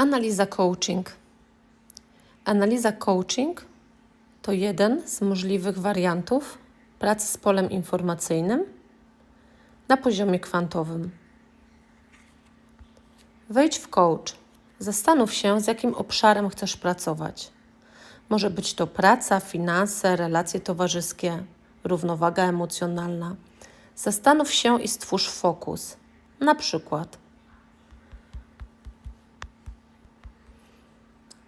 Analiza coaching. Analiza coaching to jeden z możliwych wariantów pracy z polem informacyjnym na poziomie kwantowym. Wejdź w coach. Zastanów się, z jakim obszarem chcesz pracować. Może być to praca, finanse, relacje towarzyskie, równowaga emocjonalna. Zastanów się i stwórz fokus. Na przykład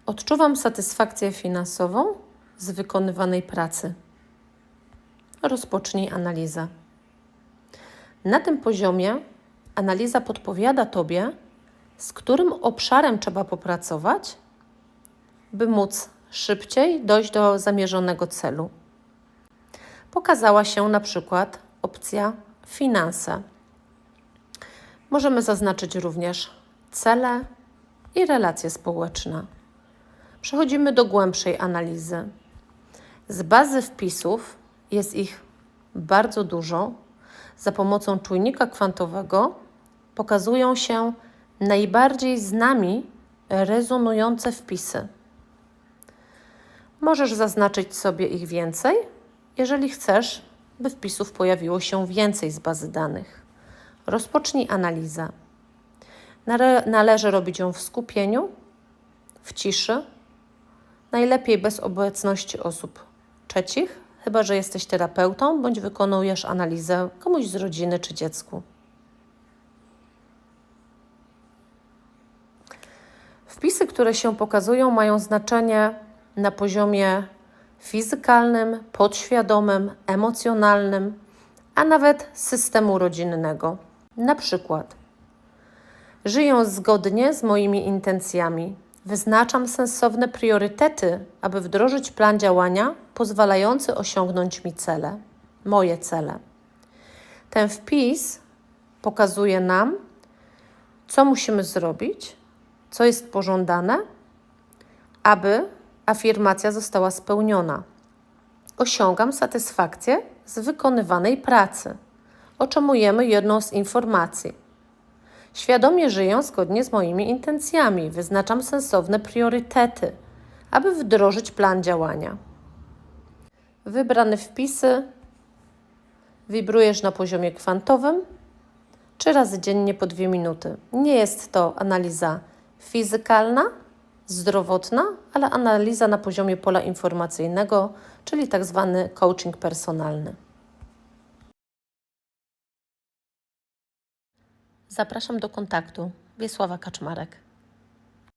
Odczuwam satysfakcję finansową z wykonywanej pracy. Rozpocznij analizę. Na tym poziomie analiza podpowiada Tobie, z którym obszarem trzeba popracować, by móc szybciej dojść do zamierzonego celu. Pokazała się na przykład opcja finanse. Możemy zaznaczyć również cele i relacje społeczne. Przechodzimy do głębszej analizy. Z bazy wpisów jest ich bardzo dużo. Za pomocą czujnika kwantowego pokazują się najbardziej z nami rezonujące wpisy. Możesz zaznaczyć sobie ich więcej, jeżeli chcesz, by wpisów pojawiło się więcej z bazy danych. Rozpocznij analizę. Nale- należy robić ją w skupieniu, w ciszy, najlepiej bez obecności osób trzecich, chyba że jesteś terapeutą bądź wykonujesz analizę komuś z rodziny czy dziecku. Wpisy, które się pokazują, mają znaczenie na poziomie fizykalnym, podświadomym, emocjonalnym, a nawet systemu rodzinnego. Na przykład, żyję zgodnie z moimi intencjami. Wyznaczam sensowne priorytety, aby wdrożyć plan działania pozwalający osiągnąć mi cele, moje cele. Ten wpis pokazuje nam, co musimy zrobić, co jest pożądane, aby afirmacja została spełniona. Osiągam satysfakcję z wykonywanej pracy. Otrzymujemy jedną z informacji. Świadomie żyję zgodnie z moimi intencjami, wyznaczam sensowne priorytety, aby wdrożyć plan działania. Wybrane wpisy wibrujesz na poziomie kwantowym trzy razy dziennie po dwie minuty. Nie jest to analiza fizykalna, zdrowotna, ale analiza na poziomie pola informacyjnego, czyli tak zwany coaching personalny. Zapraszam do kontaktu. Wiesława Kaczmarek.